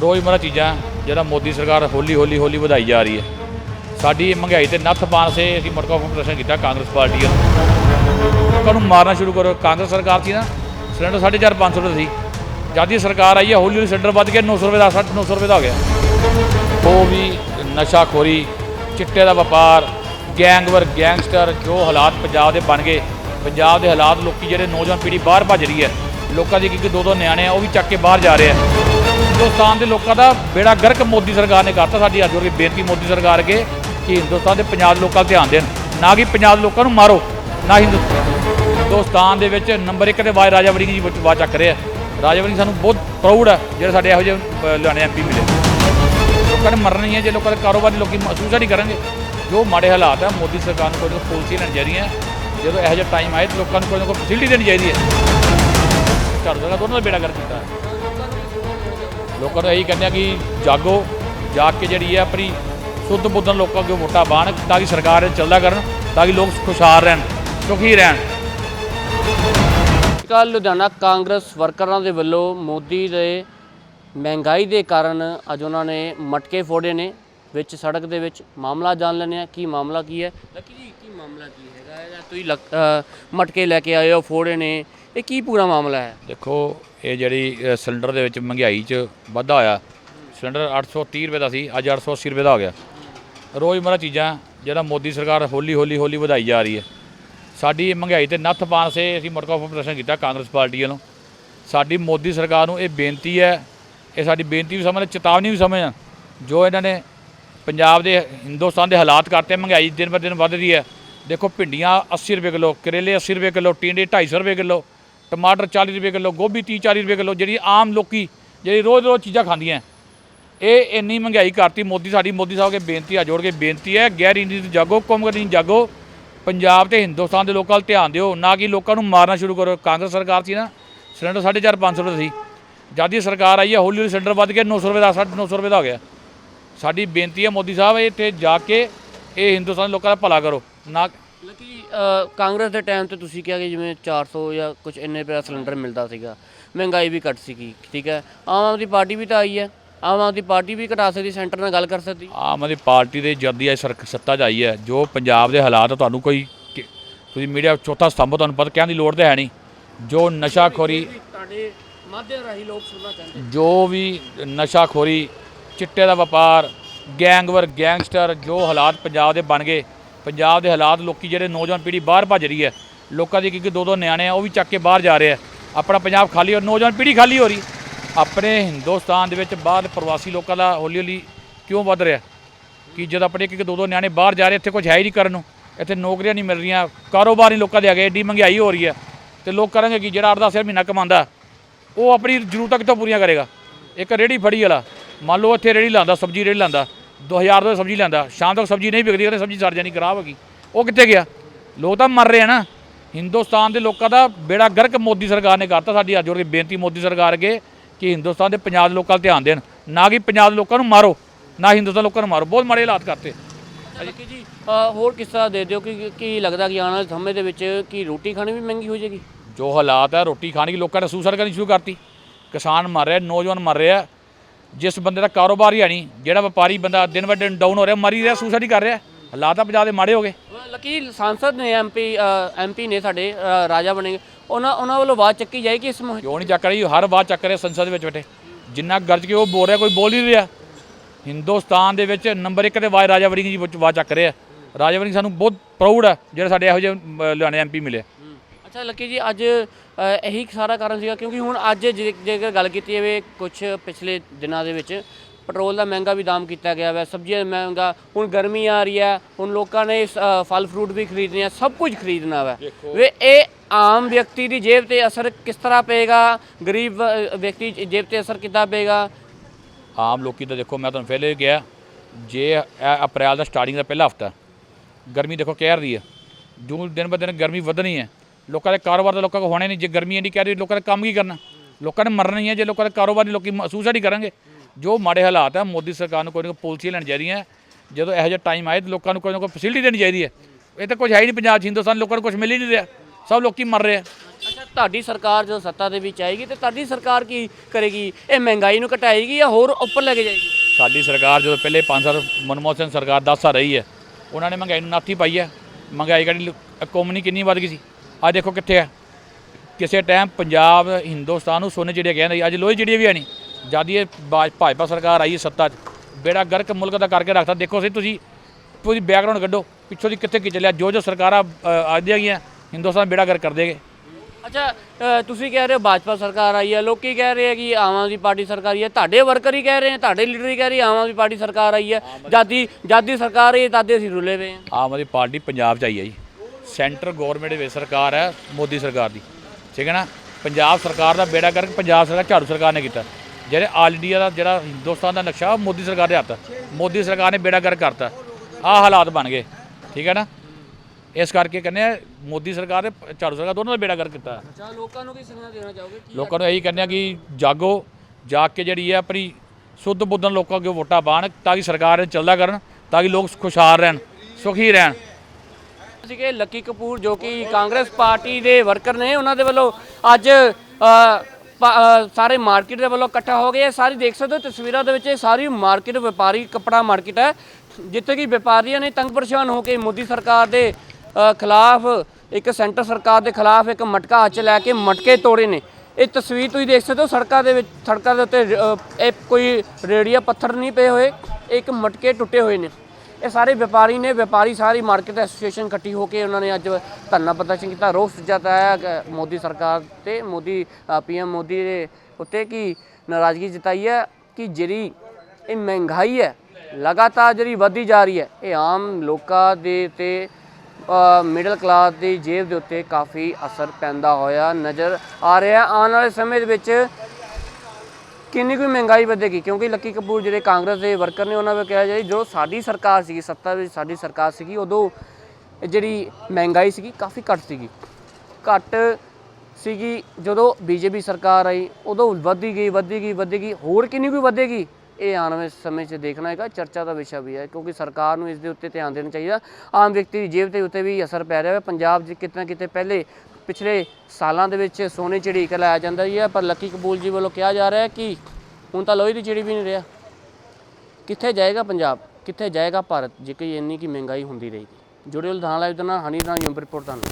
ਰੋਜ਼ਮਰਾ ਚੀਜ਼ਾਂ ਜਿਹੜਾ ਮੋਦੀ ਸਰਕਾਰ ਹੌਲੀ ਹੌਲੀ ਹੌਲੀ ਵਧਾਈ ਜਾ ਰਹੀ ਹੈ। ਸਾਡੀ ਮਹਿੰਗਾਈ ਤੇ ਨੱਥ ਪਾਉਣ ਸੇ ਅਸੀਂ ਮਟਕਾ ਪ੍ਰਦਰਸ਼ਨ ਕੀਤਾ ਕਾਂਗਰਸ ਪਾਰਟੀ ਨੂੰ ਲੋਕਾਂ ਨੂੰ ਮਾਰਨਾ ਸ਼ੁਰੂ ਕਰੋ। ਕਾਂਗਰਸ ਸਰਕਾਰ ਸੀ ਨਾ, ਸਿਲੰਡਰ 4.5 500 ਰੁਪਏ ਸੀ। ਜਦ ਦੀ ਸਰਕਾਰ ਆਈ ਹੈ, ਹੌਲੀ ਹੌਲੀ ਸਿਲੰਡਰ ਵੱਧ ਕੇ 900 ਰੁਪਏ ਦਾ 900 ਰੁਪਏ ਦਾ ਹੋ ਗਿਆ। ਉਹ ਵੀ ਨਸ਼ਾਖੋਰੀ, ਚਿੱਟੇ ਦਾ ਵਪਾਰ, ਗੈਂਗਵਰ, ਗੈਂਗਸਟਰ, ਜੋ ਹਾਲਾਤ ਪੰਜਾਬ ਦੇ ਬਣ ਗਏ। ਪੰਜਾਬ ਦੇ ਹਾਲਾਤ ਲੋਕੀ ਜਿਹੜੇ ਨੌਜਵਾਨ ਪੀੜ੍ਹੀ ਬਾਹਰ ਭੱਜ ਰਹੀ ਹੈ, ਲੋਕਾਂ ਦੇ ਕਿ ਇੱਕ ਦੋ ਦੋ ਨਿਆਣੇ ਆ, ਉਹ ਵੀ ਚੱਕ ਕੇ ਬਾਹਰ ਜਾ ਰਹੇ ਆ। ਹਿੰਦੁਸਤਾਨ ਦੇ ਲੋਕਾਂ ਦਾ ਬੇੜਾ ਗਰਕ ਮੋਦੀ ਸਰਕਾਰ ਨੇ ਕਰਤਾ। ਸਾਡੀ ਅੱਜ ਦੀ ਬੇਨਤੀ ਮੋਦੀ ਸਰਕਾਰ ਅੱਗੇ ਕਿ ਹਿੰਦੁਸਤਾਨ ਦੇ ਪੰਜਾਬ ਲੋਕਾਂ 'ਤੇ ਧਿਆਨ ਦੇਣ। ਨਾ ਕਿ ਪੰਜਾਬ ਲੋਕਾਂ ਨੂੰ ਮਾਰੋ ਨਾ ਹਿੰਦੂ ਹਿੰਦੁਸਤਾਨ ਦੇ ਵਿੱਚ ਨੰਬਰ 1 ਤੇ ਵਾਜ ਰਾਜਾ ਵੜਿੰਗ ਜੀ ਵਿੱਚ ਵਾਜ ਚੱਕ ਰਿਹਾ ਰਾਜਾ ਵੜਿੰਗ ਸਾਨੂੰ ਬਹੁਤ ਪ੍ਰਾਊਡ ਹੈ ਜਿਹੜੇ ਸਾਡੇ ਇਹੋ ਜਿਹੇ ਅ, ਲੁਧਿਆਣੇ ਐਮਪੀ ਮਿਲੇ। ਲੋਕਾਂ ਨੇ ਮਰਨਾ ਨਹੀਂ ਹੈ ਜੇ ਲੋਕਾਂ ਦੇ ਕਾਰੋਬਾਰ ਦੀ ਲੋਕੀ ਮਹਿਸੂਸ ਹੀ ਨਹੀਂ ਕਰਨਗੇ। ਜੋ ਮਾੜੇ ਹਾਲਾਤ ਹੈ ਮੋਦੀ ਸਰਕਾਰ ਨੂੰ ਕੋਈ ਨਾ ਕੋਈ ਲੈਣੀ ਚਾਹੀਦੀ ਹੈ ਜਦੋਂ ਇਹੋ ਜਿਹਾ ਟਾਈਮ ਆਏ ਤਾਂ ਲੋਕਾਂ ਨੂੰ ਕੋਈ ਨਾ ਕੋਈ ਫੈਸਿਲਿਟੀ ਦੇਣੀ ਚਾਹੀਦੀ ਹੈ ਘਰ ਦਾ ਦੋਨੋਂ ਦਾ ਬੇੜਾ ਕਰ ਦਿੱਤਾ ਲੋਕਾਂ ਨੂੰ ਇਹੀ ਕਹਿੰਦੇ ਆ ਕਿ ਜਾਗੋ, ਜਾਗ ਕੇ ਜਿਹੜੀ ਹੈ ਆਪਣੀ ਸੁੱਧ ਬੁੱਧਨ ਲੋਕਾਂ ਅੱਗੇ ਵੋਟਾਂ ਪਾਉਣ ਤਾਂ ਕਿ ਸਰਕਾਰ ਇਹ ਚੱਲਦਾ ਕਰਨ, ਤਾਂ ਕਿ ਲੋਕ ਖੁਸ਼ਹਾਲ ਰਹਿਣ, ਸੁਖੀ ਰਹਿਣ। ਕੱਲ੍ਹ ਲੁਧਿਆਣਾ ਕਾਂਗਰਸ ਵਰਕਰਾਂ ਦੇ ਵੱਲੋਂ ਮੋਦੀ ਦੇ ਮਹਿੰਗਾਈ ਦੇ ਕਾਰਨ ਅੱਜ ਉਹਨਾਂ ਨੇ ਮਟਕੇ ਫੋੜੇ ਨੇ, ਵਿੱਚ ਸੜਕ ਦੇ ਵਿੱਚ ਮਾਮਲਾ ਜਾਣ ਲੈਂਦੇ ਆ। ਕੀ ਮਾਮਲਾ ਕੀ ਹੈ? ਲੱਕੀ ਜੀ, ਕੀ ਮਾਮਲਾ ਕੀ ਹੈਗਾ? ਜਾਂ ਤੁਸੀਂ ਲੱਕ- ਮਟਕੇ ਲੈ ਕੇ ਆਏ ਹੋ, ਫੋੜੇ ਨੇ ਇਹ ਕੀ ਪੂਰਾ ਮਾਮਲਾ ਹੈ? ਦੇਖੋ ਇਹ ਜਿਹੜੀ ਅ, ਸਿਲੰਡਰ ਦੇ ਵਿੱਚ ਮਹਿੰਗਾਈ 'ਚ ਵਾਧਾ ਹੋਇਆ ਸਿਲੰਡਰ 830 ਰੁਪਏ ਦਾ ਸੀ ਅੱਜ 880 ਰੁਪਏ ਦਾ ਹੋ ਗਿਆ। ਰੋਜ਼ਮਰਾ ਚੀਜ਼ਾਂ ਜਿਹੜਾ ਮੋਦੀ ਸਰਕਾਰ ਹੌਲੀ ਹੌਲੀ ਹੌਲੀ ਵਧਾਈ ਜਾ ਰਹੀ ਹੈ। ਸਾਡੀ ਮਹਿੰਗਾਈ ਤੇ ਨੱਥ ਪਾਉਣ ਸੇ ਅਸੀਂ ਮਟਕਾ ਪ੍ਰਦਰਸ਼ਨ ਕੀਤਾ ਕਾਂਗਰਸ ਪਾਰਟੀ ਵੱਲੋਂ। ਸਾਡੀ ਮੋਦੀ ਸਰਕਾਰ ਨੂੰ ਇਹ ਬੇਨਤੀ ਹੈ ਇਹ ਸਾਡੀ ਬੇਨਤੀ ਵੀ ਸਮਝ ਚੇਤਾਵਨੀ ਵੀ ਸਮਝਣ ਜੋ ਇਹਨਾਂ ਨੇ ਪੰਜਾਬ ਦੇ ਹਿੰਦੁਸਤਾਨ ਦੇ ਹਾਲਾਤ ਕਰਤੇ ਮਹਿੰਗਾਈ ਦਿਨ ਬ ਦਿਨ ਵੱਧ ਰਹੀ ਹੈ। ਦੇਖੋ ਭਿੰਡੀਆਂ 80 ਰੁਪਏ ਕਿਲੋ ਕਰੇਲੇ 80 ਰੁਪਏ ਕਿਲੋ ਟੀਂਡੇ 250 ਰੁਪਏ ਕਿਲੋ ਟਮਾਟਰ 40 ਰੁਪਏ ਕਿਲੋ, ਗੋਭੀ 30 40 ਰੁਪਏ ਕਿਲੋ, ਜਿਹੜੀ ਆਮ ਲੋਕੀ ਜਿਹੜੀ ਰੋਜ਼ ਰੋਜ਼ ਚੀਜ਼ਾਂ ਖਾਂਦੀਆਂ। ਇਹ ਇੰਨੀ ਮਹਿੰਗਾਈ ਕਰਤੀ ਮੋਦੀ ਸਾਡੀ, ਮੋਦੀ ਸਾਹਿਬ ਕੇ ਬੇਨਤੀ ਆ, ਜੋੜ ਕੇ ਬੇਨਤੀ ਹੈ, ਗੈਰ ਨੀਤੀ ਜਾਗੋ ਕੌਮ ਜਾਗੋ, ਪੰਜਾਬ ਤੇ ਹਿੰਦੁਸਤਾਨ ਦੇ ਲੋਕਾਂ ਵੱਲ ਧਿਆਨ ਦਿਓ, ਨਾ ਕਿ ਲੋਕਾਂ ਨੂੰ ਮਾਰਨਾ ਸ਼ੁਰੂ ਕਰੋ। ਕਾਂਗਰਸ ਸਰਕਾਰ ਸੀ ਨਾ, ਸਿਲੰਡਰ 4.5 500 ਰੁਪਏ ਸੀ। ਜਦ ਦੀ ਸਰਕਾਰ ਆਈ ਹੈ, ਹੌਲੀ ਹੌਲੀ ਸਿਲੰਡਰ ਵੱਧ ਕੇ 900 ਰੁਪਏ ਦਾ 950 ਰੁਪਏ ਦਾ ਹੋ ਗਿਆ। ਸਾਡੀ ਬੇਨਤੀ ਹੈ ਮੋਦੀ ਸਾਹਿਬ, ਇੱਥੇ ਜਾ ਕੇ ਇਹ ਹਿੰਦੁਸਤਾਨ ਦੇ ਲੋਕਾਂ ਦਾ ਭਲਾ ਕਰੋ। ਨਾ ਲੱਕੀ ਅ, ਕਾਂਗਰਸ ਦੇ ਟਾਈਮ ਤੇ ਤੁਸੀਂ ਕਿਹਾ ਕਿ ਜਿਵੇਂ 400 ਜਾਂ ਕੁਝ ਇੰਨੇ ਰੁਪਏ ਦਾ ਸਿਲੰਡਰ ਮਿਲਦਾ ਸੀਗਾ। ਮਹਿੰਗਾਈ ਵੀ ਘੱਟ ਸੀਗੀ ਠੀਕ ਹੈ? ਆਮ ਆਦਮੀ ਪਾਰਟੀ ਵੀ ਤਾਂ ਆਈ ਹੈ। ਆਮ ਆਦਮੀ ਪਾਰਟੀ ਵੀ ਘਟਾ ਸਕਦੀ ਸੈਂਟਰ ਨਾਲ ਗੱਲ ਕਰ ਸਕਦੀ। ਆਮ ਆਦਮੀ ਪਾਰਟੀ ਦੇ ਜਦ ਦੀ ਇਹ ਸਰਕ ਸੱਤਾ 'ਚ ਆਈ ਹੈ ਜੋ ਪੰਜਾਬ ਦੇ ਹਾਲਾਤ ਆ, ਤੁਹਾਨੂੰ ਕੋਈ ਕਿ- ਤੁਸੀਂ ਮੀਡੀਆ ਚੌਥਾ ਸਤੰਭ ਤੁਹਾਨੂੰ ਪਤਾ ਕਹਿਣ ਦੀ ਲੋੜ ਤੇ ਹੈ ਨਹੀਂ। ਜੋ ਨਸ਼ਾਖੋਰੀ ਤੁਹਾਡੇ ਮਾਧਿਅਮ ਰਾਹੀਂ ਲੋਕ ਸੁਣਨਾ ਚਾਹੁੰਦੇ ਜੋ ਵੀ ਨਸ਼ਾਖੋਰੀ ਚਿੱਟੇ ਦਾ ਵਪਾਰ ਗੈਂਗਵਰ ਗੈਂਗਸਟਰ ਜੋ ਹਾਲਾਤ ਪੰਜਾਬ ਦੇ ਬਣ ਗਏ ਪੰਜਾਬ ਦੇ ਹਾਲਾਤ ਲੋਕੀ ਜਿਹੜੇ ਨੌਜਵਾਨ ਪੀੜ੍ਹੀ ਬਾਹਰ ਭੱਜ ਰਹੀ ਹੈ, ਲੋਕਾਂ ਦੀ ਇੱਕ ਇੱਕ ਦੋ ਦੋ ਨਿਆਣੇ ਆ, ਉਹ ਵੀ ਚੱਕ ਕੇ ਬਾਹਰ ਜਾ ਰਹੇ ਆ। ਆਪਣਾ ਪੰਜਾਬ ਖਾਲੀ ਹੋ, ਨੌਜਵਾਨ ਪੀੜ੍ਹੀ ਖਾਲੀ ਹੋ ਰਹੀ। ਆਪਣੇ ਹਿੰਦੁਸਤਾਨ ਦੇ ਵਿੱਚ ਬਾਹਰ ਪ੍ਰਵਾਸੀ ਲੋਕਾਂ ਦਾ ਹੌਲੀ ਹੌਲੀ ਕਿਉਂ ਵੱਧ ਰਿਹਾ? ਕਿ ਜਦ ਆਪਣੇ ਇੱਕ ਇੱਕ ਦੋ ਦੋ ਨਿਆਣੇ ਬਾਹਰ ਜਾ ਰਹੇ, ਇੱਥੇ ਕੁਝ ਹੈ ਹੀ ਨਹੀਂ ਕਰਨ ਨੂੰ। ਇੱਥੇ ਨੌਕਰੀਆਂ ਨਹੀਂ ਮਿਲ ਰਹੀਆਂ, ਕਾਰੋਬਾਰ ਨਹੀਂ ਲੋਕਾਂ ਦੇ ਹੈਗੇ, ਏਡੀ ਮਹਿੰਗਾਈ ਹੋ ਰਹੀ ਹੈ। ਤੇ ਲੋਕ ਕਰਾਂਗੇ ਕਿ, ਜਿਹੜਾ 8-10 ਹਜ਼ਾਰ ਮਹੀਨਾ ਕਮਾਉਂਦਾ, ਉਹ ਆਪਣੀ ਜ਼ਰੂਰਤਾਂ ਕਿੱਥੋਂ ਪੂਰੀਆਂ ਕਰੇਗਾ? ਇੱਕ ਰੇੜੀ ਫੜੀ ਵਾਲਾ, ਮੰਨ ਲਓ ਇੱਥੇ ਰੇੜੀ ਲਾਉਂਦਾ, ਸਬਜ਼ੀ ਰੇੜੀ ਲਾਉਂਦਾ 2000 ਦਾ ਸਬਜ਼ੀ ਲਾਂਦਾ ਸ਼ਾਮ ਤੱਕ ਸਬਜ਼ੀ ਨਹੀਂ ਵਿਕਦੀ ਕਹਿੰਦੇ ਸਬਜ਼ੀ ਸੜ ਜਾਣੀ ਖਰਾਬ ਹੋ ਗਈ। ਉਹ ਕਿੱਥੇ ਗਿਆ? ਲੋਕ ਤਾਂ ਮਰ ਰਹੇ ਆ ਨਾ। ਹਿੰਦੁਸਤਾਨ ਦੇ ਲੋਕਾਂ ਦਾ ਬੇੜਾ ਗਰਕ ਮੋਦੀ ਸਰਕਾਰ ਨੇ ਕਰਤਾ ਸਾਡੀ ਅੱਜ ਹੋਰ ਬੇਨਤੀ ਮੋਦੀ ਸਰਕਾਰ ਅੱਗੇ ਕਿ ਹਿੰਦੁਸਤਾਨ ਦੇ ਪੰਜਾਬ ਦੇ ਲੋਕਾਂ 'ਤੇ ਧਿਆਨ ਦੇਣ। ਨਾ ਕਿ ਪੰਜਾਬ ਦੇ ਲੋਕਾਂ ਨੂੰ ਮਾਰੋ ਨਾ ਹਿੰਦੁਸਤਾਨ ਲੋਕਾਂ ਨੂੰ ਮਾਰੋ। ਬਹੁਤ ਮਾੜੇ ਹਾਲਾਤ ਕਰਤੇ। ਲੱਕੀ ਜੀ ਹੋਰ ਕਿਸ ਤਰ੍ਹਾਂ ਦੇ ਦਿਓ ਕਿ ਕੀ ਲੱਗਦਾ ਕਿ ਆਉਣ ਵਾਲੇ ਸਮੇਂ ਦੇ ਵਿੱਚ ਕੀ ਰੋਟੀ ਖਾਣੀ ਵੀ ਮਹਿੰਗੀ ਹੋ ਜਾਏਗੀ? ਜੋ ਹਾਲਾਤ ਹੈ ਰੋਟੀ ਖਾਣ ਦੀ ਲੋਕਾਂ ਨੇ ਸੂਸਾਈਡ ਕਰਨੀ ਸ਼ੁਰੂ ਕਰਤੀ। ਕਿਸਾਨ ਮਰ ਰਿਹਾ ਨੌਜਵਾਨ ਮਰ ਰਿਹਾ। ਜਿਸ ਬੰਦੇ ਦਾ ਕਾਰੋਬਾਰ ਹੀ ਹੈ ਨਹੀਂ ਜਿਹੜਾ ਵਪਾਰੀ ਬੰਦਾ ਦਿਨ ਦਿਨ ਡਾਊਨ ਹੋ ਰਿਹਾ ਮਰੀ ਰਿਹਾ ਸੂਸਾਈਡ ਹੀ ਕਰ ਰਿਹਾ ਹਾਲਾਤ ਤਾਂ ਪੰਜਾਬ ਦੇ ਮਾੜੇ ਹੋ ਗਏ। ਲੱਕੀ ਸਾਂਸਦ ਨੇ ਐਮਪੀ ਐਮਪੀ ਨੇ ਸਾਡੇ ਰਾਜਾ ਬਣੇ। ਉਹਨਾਂ ਉਹਨਾਂ ਵੱਲੋਂ ਆਵਾਜ਼ ਚੱਕੀ ਜਾਏਗੀ ਇਸ ਮੁਹਿੰਮ ਕਿਉਂ ਨਹੀਂ ਚੱਕ ਰਹੀ ਹਰ ਵਾਰ ਚੱਕ ਰਿਹਾ ਸੰਸਦ ਵਿੱਚ ਬੈਠੇ। ਜਿੰਨਾ ਗਰਜ ਕੇ ਉਹ ਬੋਲ ਰਿਹਾ ਕੋਈ ਬੋਲ ਹੀ ਰਿਹਾ। ਹਿੰਦੁਸਤਾਨ ਦੇ ਵਿੱਚ ਨੰਬਰ 1 ਤੇ ਵਾਜ ਰਾਜਾ ਵੜਿੰਗ ਜੀ ਵਿੱਚ ਆਵਾਜ਼ ਚੱਕ ਰਿਹਾ ਰਾਜਾ ਵੜਿੰਗ ਸਾਨੂੰ ਬਹੁਤ ਪ੍ਰਾਊਡ ਹੈ ਜਿਹੜੇ ਸਾਡੇ ਇਹੋ ਜਿਹੇ ਲੁਧਿਆਣੇ ਐਮਪੀ ਮਿਲੇ। ਅੱਛਾ ਲੱਕੀ ਜੀ ਅੱਜ ਇਹੀ ਸਾਰਾ ਕਾਰਨ ਸੀਗਾ ਕਿਉਂਕਿ ਹੁਣ ਅੱਜ ਜੇ- ਜੇਕਰ ਗੱਲ ਕੀਤੀ ਜਾਵੇ ਕੁਝ ਪਿਛਲੇ ਦਿਨਾਂ ਦੇ ਵਿੱਚ ਪੈਟਰੋਲ ਦਾ ਮਹਿੰਗਾ ਵੀ ਦਾਮ ਕੀਤਾ ਗਿਆ ਹੈ ਸਬਜ਼ੀਆਂ ਦਾ ਮਹਿੰਗਾ ਹੁਣ ਗਰਮੀ ਆ ਰਹੀ ਹੈ ਹੁਣ ਲੋਕਾਂ ਨੇ ਅ, ਫਲ ਫਰੂਟ ਵੀ ਖਰੀਦਣੇ ਆ ਸਭ ਕੁਝ ਖਰੀਦਣਾ ਵਾ। ਵੇ ਇਹ ਆਮ ਵਿਅਕਤੀ ਦੀ ਜੇਬ ਤੇ ਅਸਰ ਕਿਸ ਤਰ੍ਹਾਂ ਪਏਗਾ? ਗਰੀਬ ਅ, ਵਿਅਕਤੀ ਦੀ ਜੇਬ ਤੇ ਅਸਰ ਕਿੱਦਾਂ ਪਏਗਾ? ਆਮ ਲੋਕੀ ਤਾਂ ਦੇਖੋ ਮੈਂ ਤੁਹਾਨੂੰ ਪਹਿਲੇ ਵੀ ਕਿਹਾ ਜੇ ਇਹ ਅਪ੍ਰੈਲ ਦਾ ਸਟਾਰਟਿੰਗ ਦਾ ਪਹਿਲਾ ਹਫਤਾ ਗਰਮੀ ਦੇਖੋ ਕਹਿ ਰਹੀ ਹੈ। ਜੂਨ ਦਿਨ ਬ ਦਿਨ ਗਰਮੀ ਵਧਣੀ ਹੈ। ਲੋਕਾਂ ਦੇ ਕਾਰੋਬਾਰ ਤਾਂ ਲੋਕਾਂ ਕੋ ਹੋਣੇ ਨਹੀਂ। ਜੇ ਗਰਮੀ ਇੰਨੀ ਕਹਿ ਰਹੀ ਲੋਕਾਂ ਦਾ ਕੰਮ ਕੀ ਕਰਨਾ? ਲੋਕਾਂ ਨੇ ਮਰਨਾ ਹੀ ਹੈ ਜੇ ਲੋਕਾਂ ਦਾ ਕਾਰੋਬਾਰ ਨਹੀਂ ਲੋਕੀ ਮਹਿਸੂਸ ਨਹੀਂ ਕਰਾਂਗੇ। ਜੋ ਮਾੜੇ ਹਾਲਾਤ ਹੈ ਮੋਦੀ ਸਰਕਾਰ ਨੂੰ ਕੋਈ ਨਾ ਕੋਈ ਪਾਲਿਸੀ ਲੈਣੀ ਚਾਹੀਦੀਆਂ ਜਦੋਂ ਇਹੋ ਜਿਹਾ ਟਾਈਮ ਆਏ ਤਾਂ ਲੋਕਾਂ ਨੂੰ ਕੋਈ ਨਾ ਕੋਈ ਫੈਸਿਲਿਟੀ ਦੇਣੀ ਚਾਹੀਦੀ ਹੈ। ਇਹ ਤਾਂ ਕੁਝ ਹੈ ਹੀ ਨਹੀਂ ਪੰਜਾਬ 'ਚ ਹਿੰਦੁਸਤਾਨ ਲੋਕਾਂ ਨੂੰ ਕੁਝ ਮਿਲ ਹੀ ਨਹੀਂ ਰਿਹਾ। ਸਭ ਲੋਕੀ ਮਰ ਰਹੇ ਆ। ਅੱਛਾ ਤੁਹਾਡੀ ਸਰਕਾਰ ਜਦੋਂ ਸੱਤਾ ਦੇ ਵਿੱਚ ਆਏਗੀ ਤੇ ਤੁਹਾਡੀ ਸਰਕਾਰ ਕੀ ਕਰੇਗੀ? ਇਹ ਮਹਿੰਗਾਈ ਨੂੰ ਘਟਾਏਗੀ ਜਾਂ ਹੋਰ ਉੱਪਰ ਲੈ ਕੇ ਜਾਏਗੀ? ਸਾਡੀ ਸਰਕਾਰ ਜਦੋਂ ਪਹਿਲੇ 5 ਸਾਲ ਮਨਮੋਹਨ ਸਿੰਘ ਸਰਕਾਰ 10 ਸਾਲ ਰਹੀ ਹੈ ਉਹਨਾਂ ਨੇ ਮਹਿੰਗਾਈ ਨੂੰ ਨਾਥੀ ਪਾਈ ਹੈ। ਮਹਿੰਗਾਈ ਕਿਹੜੀ ਇਕਨੋਮੀ ਕਿੰਨੀ ਵੱਧ ਗਈ ਸੀ। ਅੱਜ ਦੇਖੋ ਕਿੱਥੇ ਹੈ ਕਿਸੇ ਟਾਈਮ ਪੰਜਾਬ ਹਿੰਦੁਸਤਾਨ ਨੂੰ ਸੋਨੇ ਜਿਹੜੇ ਕਹਿੰਦੇ ਅੱਜ ਲੋਹੇ ਜਿਹੜੇ ਵੀ ਹੈ ਨਹੀਂ ਜਦ ਇਹ ਭਾਜ- ਭਾਜਪਾ ਸਰਕਾਰ ਆਈ ਹੈ ਸੱਤਾ 'ਚ ਬੇੜਾ ਗਰਕ ਮੁਲਕ ਦਾ ਕਰਕੇ ਰੱਖਤਾ। ਦੇਖੋ ਸੀ ਤੁਸੀਂ ਪੂਰੀ ਬੈਕਗ੍ਰਾਉਂਡ ਕੱਢੋ। ਪਿੱਛੋਂ ਦੀ ਕਿੱਥੇ ਕੀ ਚੱਲਿਆ? ਜੋ ਜੋ ਸਰਕਾਰਾਂ ਦੀਆਂ ਗਈਆਂ ਹਿੰਦੁਸਤਾਨ ਬੇੜਾ ਗਰਕ ਕਰ ਦੇਗੇ ਅੱਛਾ ਤੁਸੀਂ ਕਹਿ ਰਹੇ ਹੋ ਭਾਜਪਾ ਸਰਕਾਰ ਆਈ ਹੈ ਲੋਕੀ ਕਹਿ ਰਹੇ ਆ ਕਿ ਆਮ ਆਦਮੀ ਪਾਰਟੀ ਸਰਕਾਰ ਆਈ ਹੈ ਤੁਹਾਡੇ ਵਰਕਰ ਹੀ ਕਹਿ ਰਹੇ ਆ ਤੁਹਾਡੇ ਲੀਡਰ ਹੀ ਕਹਿ ਰਹੇ ਆ, ਆਮ ਆਦਮੀ ਪਾਰਟੀ ਸਰਕਾਰ ਆਈ ਹੈ ਜਾਦੀ ਜਾਦੀ ਸਰਕਾਰ ਹੈ ਤਾਦੇ ਅਸੀਂ ਰੁਲੇ ਪਏ ਹਾਂ ਆਮ ਆਦਮੀ ਪਾਰਟੀ ਪੰਜਾਬ 'ਚ ਆਈ ਹੈ ਜੀ। ਸੈਂਟਰ ਗਵਰਨਮੈਂਟ ਦੇ ਸਰਕਾਰ ਹੈ ਮੋਦੀ ਸਰਕਾਰ ਦੀ। ਠੀਕ ਹੈ ਨਾ? ਪੰਜਾਬ ਸਰਕਾਰ ਦਾ ਬੇੜਾ ਕਰਕੇ ਪੰਜਾਬ ਸਰਕਾਰ ਝਾੜੂ ਸਰਕਾਰ ਨੇ ਕੀਤਾ। ਜਿਹੜੇ ਆਲ ਇੰਡੀਆ ਦਾ ਜਿਹੜਾ ਹਿੰਦੁਸਤਾਨ ਦਾ ਨਕਸ਼ਾ ਉਹ ਮੋਦੀ ਸਰਕਾਰ ਦੇ ਹੱਥ। ਮੋਦੀ ਸਰਕਾਰ ਨੇ ਬੇੜਾ ਗਰਕ ਕਰਤਾ। ਆਹ ਹਾਲਾਤ ਬਣ ਗਏ। ਠੀਕ ਹੈ ਨਾ? ਇਸ ਕਰਕੇ ਕਹਿੰਦੇ ਆ ਮੋਦੀ ਸਰਕਾਰ ਤੇ ਝਾੜੂ ਸਰਕਾਰ ਦੋਨਾਂ ਦਾ ਬੇੜਾ ਗਰਕ ਕੀਤਾ। ਅੱਛਾ ਲੋਕਾਂ ਨੂੰ ਕੀ ਸੁਨੇਹਾ ਦੇਣਾ ਚਾਹੋਗੇ? ਲੋਕਾਂ ਨੂੰ ਇਹੀ ਕਹਿੰਦੇ ਆ ਕਿ ਜਾਗੋ ਜਾਗ ਕੇ ਜਿਹੜੀ ਹੈ ਆਪਣੀ ਸੁੱਧ ਬੁੱਧਨ ਲੋਕਾਂ ਅੱਗੇ ਵੋਟਾਂ ਪਾਣ ਤਾਂ ਕਿ ਸਰਕਾਰ ਚੱਲਦਾ ਕਰਨ ਤਾਂ ਕਿ ਲੋਕ ਖੁਸ਼ਹਾਲ ਰਹਿਣ ਸੁਖੀ ਰਹਿਣ। ਸੀਗੇ, ਲੱਕੀ ਕਪੂਰ ਜੋ ਕਿ ਕਾਂਗਰਸ ਪਾਰਟੀ ਦੇ ਵਰਕਰ ਨੇ, ਉਹਨਾਂ ਦੇ ਵੱਲੋਂ ਅੱਜ ਸਾਰੇ ਮਾਰਕੀਟ ਦੇ ਵੱਲੋਂ ਇਕੱਠਾ ਹੋ ਗਏ ਸਾਰੀ ਦੇਖ ਸਕਦੇ ਹੋ, ਤਸਵੀਰਾਂ ਦੇ ਵਿੱਚ ਇਹ ਸਾਰੀ ਮਾਰਕੀਟ, ਵਪਾਰੀ ਕੱਪੜਾ ਮਾਰਕੀਟ ਹੈ, ਜਿੱਥੇ ਕਿ ਵਪਾਰੀਆਂ ਨੇ ਤੰਗ ਪਰੇਸ਼ਾਨ ਹੋ ਕੇ ਮੋਦੀ ਸਰਕਾਰ ਦੇ ਖਿਲਾਫ, ਇੱਕ ਸੈਂਟਰ ਸਰਕਾਰ ਦੇ ਖਿਲਾਫ ਇੱਕ ਮਟਕਾ ਹੱਥ ਲੈ ਕੇ ਮਟਕੇ ਤੋੜੇ ਨੇ। ਇਹ ਤਸਵੀਰ ਤੁਸੀਂ ਦੇਖ ਸਕਦੇ ਹੋ, ਸੜਕਾਂ ਦੇ ਵਿੱਚ, ਸੜਕਾਂ ਦੇ ਉੱਤੇ ਇਹ ਕੋਈ ਰੇੜੀਆ ਪੱਥਰ ਨਹੀਂ ਪਏ ਹੋਏ, ਇਹ ਇੱਕ ਮਟਕੇ ਟੁੱਟੇ ਹੋਏ ਨੇ। ਇਹ ਸਾਰੇ ਵਪਾਰੀ ਨੇ, ਵਪਾਰੀ ਸਾਰੀ ਮਾਰਕੀਟ ਐਸੋਸੀਏਸ਼ਨ ਇਕੱਠੀ ਹੋ ਕੇ ਉਹਨਾਂ ਨੇ ਅੱਜ ਧਰਨਾ ਪ੍ਰਦਰਸ਼ਨ ਕੀਤਾ। ਰੋਸ ਜਤਾਇਆ ਮੋਦੀ ਸਰਕਾਰ ਤੇ, ਮੋਦੀ ਪੀਐਮ ਮੋਦੀ ਦੇ ਉੱਤੇ ਕੀ ਨਾਰਾਜ਼ਗੀ ਜਤਾਈ ਹੈ ਕਿ ਜਿਹੜੀ ਇਹ ਮਹਿੰਗਾਈ ਹੈ, ਲਗਾਤਾਰ ਜਿਹੜੀ ਵਧਦੀ ਜਾ ਰਹੀ ਹੈ, ਇਹ ਆਮ ਲੋਕਾਂ ਦੇ ਤੇ ਮਿਡਲ ਕਲਾਸ ਦੀ ਜੇਬ ਦੇ ਉੱਤੇ ਕਾਫੀ ਅਸਰ ਪੈਂਦਾ ਹੋਇਆ ਨਜ਼ਰ ਆ ਰਿਹਾ ਆਉਣ ਵਾਲੇ ਸਮੇਂ ਦੇ ਵਿੱਚ ਕਿੰਨੀ ਕੁ ਮਹਿੰਗਾਈ ਵਧੇਗੀ? ਕਿਉਂਕਿ ਲੱਕੀ ਕਪੂਰ ਜਿਹੜੇ ਕਾਂਗਰਸ ਦੇ ਵਰਕਰ ਨੇ, ਉਹਨਾਂ ਨੇ ਕਿਹਾ ਜੀ ਜੋ ਸਾਡੀ ਸਰਕਾਰ ਸੀਗੀ, ਸੱਤਾ ਵਿੱਚ ਸਾਡੀ ਸਰਕਾਰ ਸੀਗੀ, ਉਦੋਂ ਜਿਹੜੀ ਮਹਿੰਗਾਈ ਸੀਗੀ ਕਾਫੀ ਘੱਟ ਸੀਗੀ। ਘੱਟ ਸੀਗੀ ਜਦੋਂ ਬੀਜੇਪੀ ਸਰਕਾਰ ਆਈ, ਉਦੋਂ ਵੱਧਦੀ ਗਈ ਵੱਧਦੀ ਗਈ, ਵਧਦੀ ਗਈ, ਹੋਰ ਕਿੰਨੀ ਕੁ ਵਧੇਗੀ? ਇਹ ਆਉਣ ਵਾਲੇ ਸਮੇਂ 'ਚ ਦੇਖਣਾ ਹੈਗਾ, ਚਰਚਾ ਦਾ ਵਿਸ਼ਾ ਵੀ ਹੈ, ਕਿਉਂਕਿ ਸਰਕਾਰ ਨੂੰ ਇਸ ਦੇ ਉੱਤੇ ਧਿਆਨ ਦੇਣਾ ਚਾਹੀਦਾ। ਆਮ ਵਿਅਕਤੀ ਦੀ ਜੇਬ ਦੇ ਉੱਤੇ ਵੀ ਅਸਰ ਪੈ ਰਿਹਾ ਹੈ। ਪੰਜਾਬ 'ਚ ਕਿਤੇ ਨਾ ਕਿਤੇ ਪਹਿਲੇ, ਪਿਛਲੇ ਸਾਲਾਂ ਦੇ ਵਿੱਚ ਸੋਨੇ ਚਿੜੀ ਕੇ ਲਾਇਆ ਜਾਂਦਾ ਹੀ ਹੈ ਪਰ ਲੱਕੀ ਕਬੂਲ ਜੀ ਵੱਲੋਂ ਕਿਹਾ ਜਾ ਰਿਹਾ ਹੈ ਕਿ ਹੁਣ ਤਾਂ ਲੋਹੇ ਦੀ ਚਿੜੀ ਵੀ ਨਹੀਂ ਰਿਹਾ। ਕਿੱਥੇ ਜਾਏਗਾ ਪੰਜਾਬ? ਕਿੱਥੇ ਜਾਏਗਾ ਭਾਰਤ? ਜੇ ਕਿ ਇੰਨੀ ਕੀ ਮਹਿੰਗਾਈ ਹੁੰਦੀ ਰਹੇਗੀ। ਜੁੜੇ ਲੁਧਿਆਣਾ ਲਾਈਵ ਦੇ ਨਾਲ, ਹਨੀ ਦਾ ਯੂਮ ਰਿਪੋਰਟ ਤੁਹਾਨੂੰ।